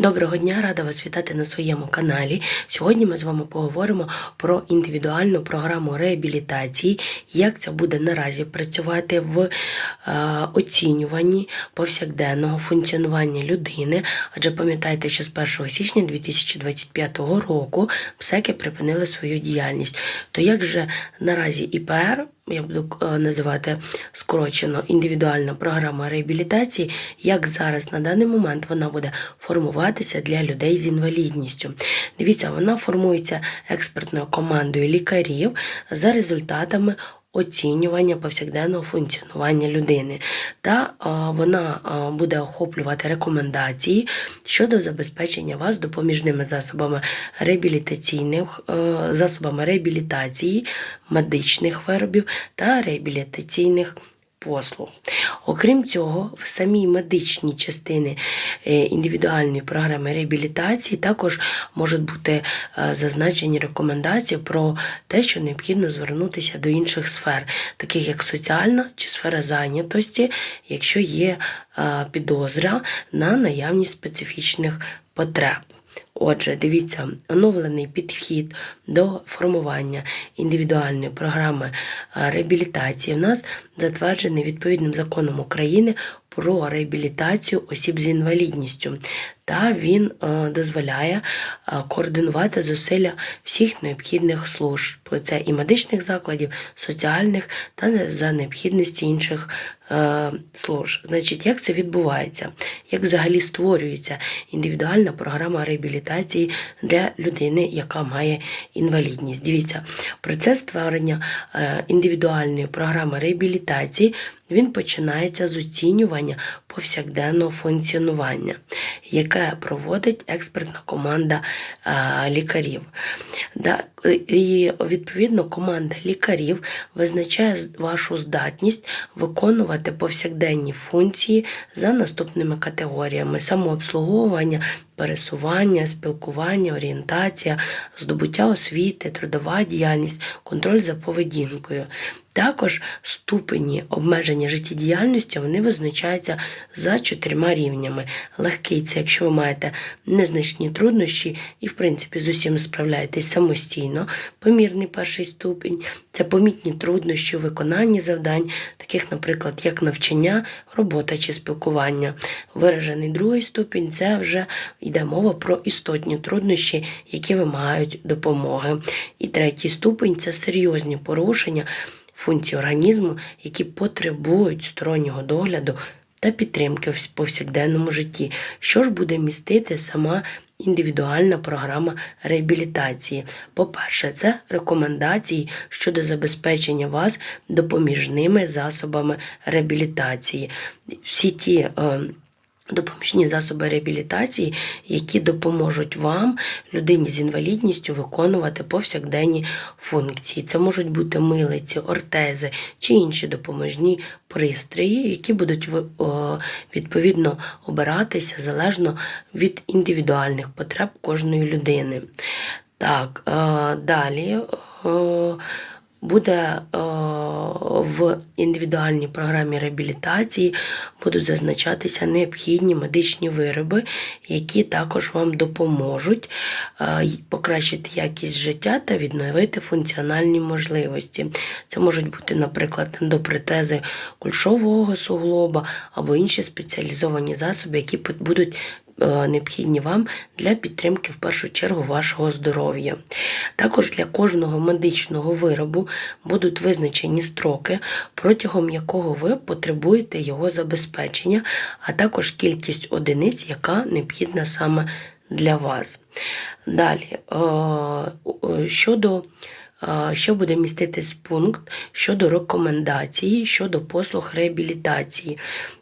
Доброго дня, рада вас вітати на своєму каналі. Сьогодні ми з вами поговоримо про індивідуальну програму реабілітації, як це буде наразі працювати в е, оцінюванні повсякденного функціонування людини. Адже пам'ятайте, що з 1 січня 2025 року ПСЕКи припинили свою діяльність. То як же наразі ІПР я буду е, називати скорочено індивідуальна програма реабілітації, як зараз на даний момент вона буде формуватися для людей з інвалідністю. Дивіться, вона формується експертною командою лікарів за результатами. Оцінювання повсякденного функціонування людини, та вона буде охоплювати рекомендації щодо забезпечення вас допоміжними засобами реабілітаційних е, засобами реабілітації, медичних виробів та реабілітаційних послуг. Окрім цього, в самій медичній частині е, індивідуальної програми реабілітації також можуть бути е, зазначені рекомендації про те, що необхідно звернутися до інших сфер, таких як соціальна чи сфера зайнятості, якщо є е, підозра на наявність специфічних потреб. Отже, дивіться, оновлений підхід до формування індивідуальної програми е, реабілітації в нас затверджений відповідним законом України про реабілітацію осіб з інвалідністю. Та він е, дозволяє е, координувати зусилля всіх необхідних служб. Це і медичних закладів, соціальних та за- необхідності інших е, служб. Значить, як це відбувається? Як взагалі створюється індивідуальна програма реабілітації для людини, яка має інвалідність? Дивіться, процес створення індивідуальної програми реабілітації він починається з оцінювання повсякденного функціонування, яке проводить експертна команда е, лікарів. І відповідно команда лікарів визначає вашу здатність виконувати повсякденні функції за наступними категоріями: самообслуговування, пересування, спілкування, орієнтація, здобуття освіти, трудова діяльність, контроль за поведінкою. Також ступені обмеження життєдіяльності вони визначаються за чотирма рівнями. Легкий це якщо ви маєте незначні труднощі і, в принципі, з усім справляєтесь самостійно. Помірний перший ступінь це помітні труднощі у виконанні завдань, таких, наприклад, як навчання, робота чи спілкування. Виражений другий ступінь це вже йде мова про істотні труднощі, які вимагають допомоги. І третій ступінь це серйозні порушення функцій організму, які потребують стороннього догляду та підтримки в повсякденному житті. Що ж буде містити сама індивідуальна програма реабілітації? По-перше, це рекомендації щодо забезпечення вас допоміжними засобами реабілітації. Всі ті е, допоміжні засоби реабілітації, які допоможуть вам, людині з інвалідністю, виконувати повсякденні функції. Це можуть бути милиці, ортези чи інші допоможні пристрої, які будуть відповідно обиратися залежно від індивідуальних потреб кожної людини. Так, е, далі. Буде е, в індивідуальній програмі реабілітації будуть зазначатися необхідні медичні вироби, які також вам допоможуть е, покращити якість життя та відновити функціональні можливості. Це можуть бути, наприклад, ендопротези кульшового суглоба або інші спеціалізовані засоби, які будуть необхідні вам для підтримки в першу чергу вашого здоров'я. Також для кожного медичного виробу будуть визначені строки, протягом якого ви потребуєте його забезпечення, а також кількість одиниць, яка необхідна саме для вас. Далі, е, е, щодо е, що буде міститись пункт щодо рекомендації щодо послуг реабілітації.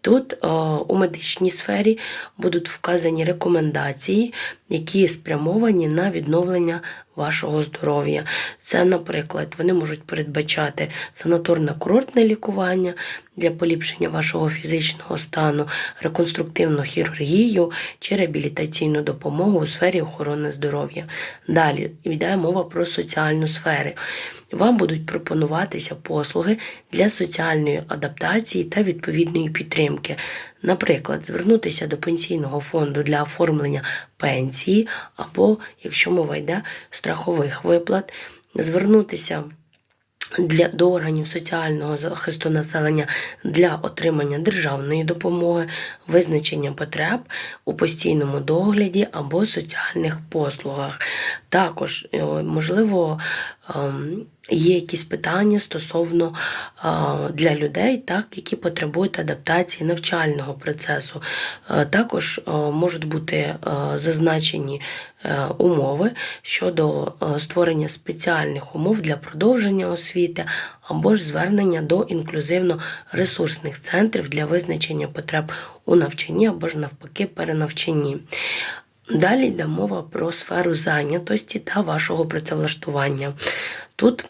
Тут е, у медичній сфері будуть вказані рекомендації, які спрямовані на відновлення вашого здоров'я. Це, наприклад, вони можуть передбачати санаторно-курортне лікування для поліпшення вашого фізичного стану, реконструктивну хірургію чи реабілітаційну допомогу у сфері охорони здоров'я. Далі йде мова про соціальну сферу. Вам будуть пропонуватися послуги для соціальної адаптації та відповідної підтримки. Підтримки. Наприклад, звернутися до пенсійного фонду для оформлення пенсії, або, якщо мова йде страхових виплат, звернутися для до органів соціального захисту населення для отримання державної допомоги, визначення потреб у постійному догляді або соціальних послугах. Також, е, можливо, ем, є якісь питання стосовно для людей, так, які потребують адаптації навчального процесу. Е, Також е, можуть бути е, зазначені умови щодо створення спеціальних умов для продовження освіти або ж звернення до інклюзивно-ресурсних центрів для визначення потреб у навчанні або ж навпаки перенавчанні. Далі йде мова про сферу зайнятості та вашого працевлаштування. Тут е,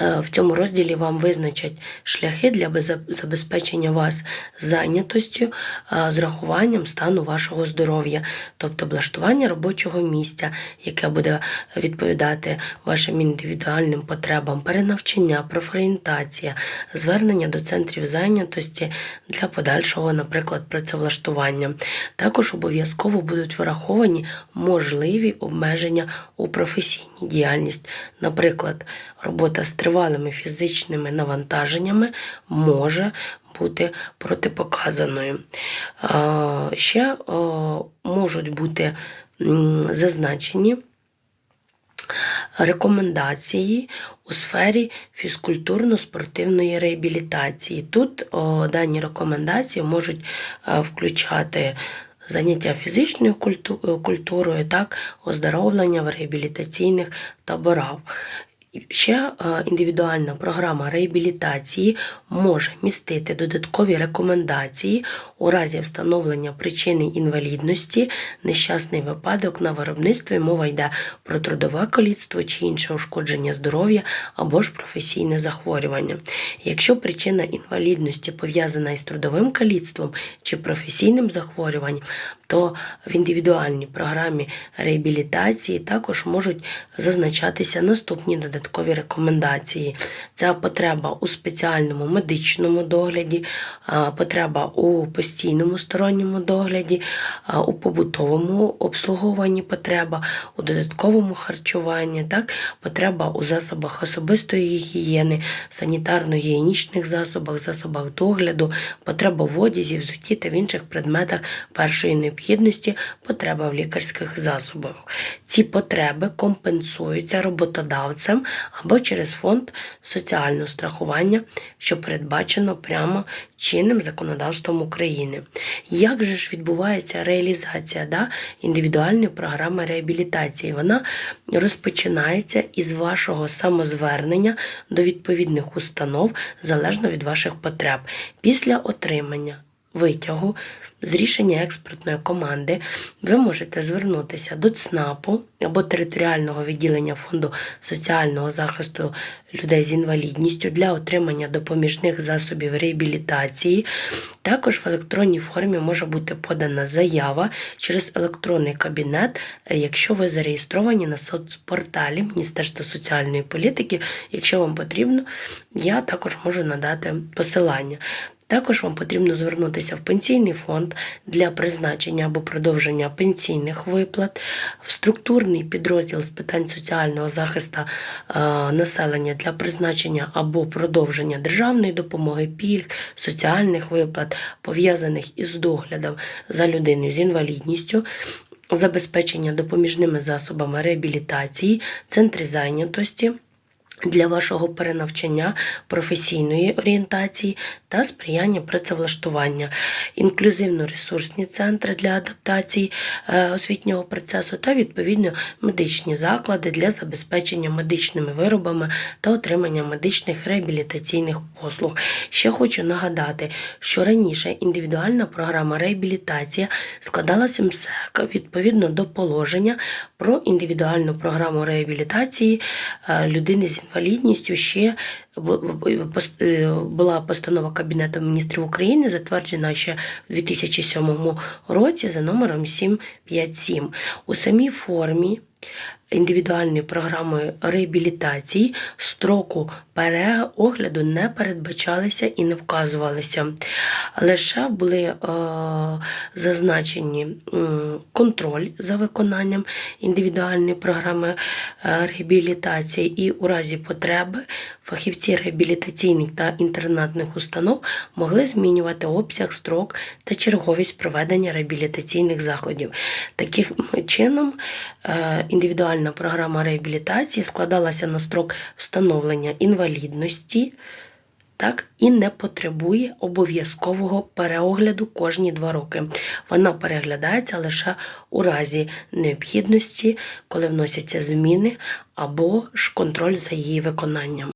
в цьому розділі вам визначать шляхи для забезпечення вас зайнятостю е, з рахуванням стану вашого здоров'я, тобто облаштування робочого місця, яке буде відповідати вашим індивідуальним потребам, перенавчання, профорієнтація, звернення до центрів зайнятості для подальшого, наприклад, працевлаштування. Також обов'язково будуть враховані можливі обмеження у професійній діяльність. Наприклад, робота з тривалими фізичними навантаженнями може бути протипоказаною. Ще можуть бути зазначені рекомендації у сфері фізкультурно-спортивної реабілітації. Тут дані рекомендації можуть е, включати заняття фізичною культурою, так, оздоровлення в реабілітаційних таборах. Ще е, індивідуальна програма реабілітації може містити додаткові рекомендації у разі встановлення причини інвалідності, нещасний випадок на виробництві, мова йде про трудове каліцтво чи інше ушкодження здоров'я або ж професійне захворювання. Якщо причина інвалідності пов'язана із трудовим каліцтвом чи професійним захворюванням, то в індивідуальній програмі реабілітації також можуть зазначатися наступні додаткові рекомендації. Це потреба у спеціальному медичному догляді, потреба у постійному сторонньому догляді, у побутовому обслуговуванні потреба, у додатковому харчуванні, так, потреба у засобах особистої гігієни, санітарно-гігієнічних засобах, засобах догляду, потреба в одязі, взутті та в інших предметах першої необхідності, потреба в лікарських засобах. Ці потреби компенсуються роботодавцем або через фонд соціального страхування, що передбачено прямо чинним законодавством України. Як же ж відбувається реалізація да, індивідуальної програми реабілітації? Вона розпочинається із вашого самозвернення до відповідних установ залежно від ваших потреб. Після отримання витягу з рішення експертної команди ви можете звернутися до ЦНАПу або територіального відділення фонду соціального захисту людей з інвалідністю для отримання допоміжних засобів реабілітації. Також в електронній формі може бути подана заява через електронний кабінет, якщо ви зареєстровані на соцпорталі Міністерства соціальної політики. Якщо вам потрібно, я також можу надати посилання. Також вам потрібно звернутися в пенсійний фонд для призначення або продовження пенсійних виплат, в структурний підрозділ з питань соціального захисту е, населення для призначення або продовження державної допомоги, пільг, соціальних виплат, пов'язаних із доглядом за людиною з інвалідністю. Забезпечення допоміжними засобами реабілітації, центри зайнятості, для вашого перенавчання професійної орієнтації та сприяння працевлаштування, інклюзивно-ресурсні центри для адаптації е, освітнього процесу та відповідно медичні заклади для забезпечення медичними виробами та отримання медичних реабілітаційних послуг. Ще хочу нагадати, що раніше індивідуальна програма реабілітація складалася МСЕК відповідно до положення про індивідуальну програму реабілітації е, людини з інвалідністю ще е, була постанова Кабінету міністрів України, затверджена ще в 2007 році за номером 757. У самій формі індивідуальною програми реабілітації строку переогляду не передбачалися і не вказувалися. Лише були е, зазначені контроль за виконанням індивідуальної програми е, реабілітації, і у разі потреби фахівці реабілітаційних та інтернатних установ могли змінювати обсяг, строк та черговість проведення реабілітаційних заходів. Таким чином, е, індивідуальна програма реабілітації складалася на строк встановлення інвалідності. Так, і не потребує обов'язкового переогляду кожні два роки. Вона переглядається лише у разі необхідності, коли вносяться зміни або ж контроль за її виконанням.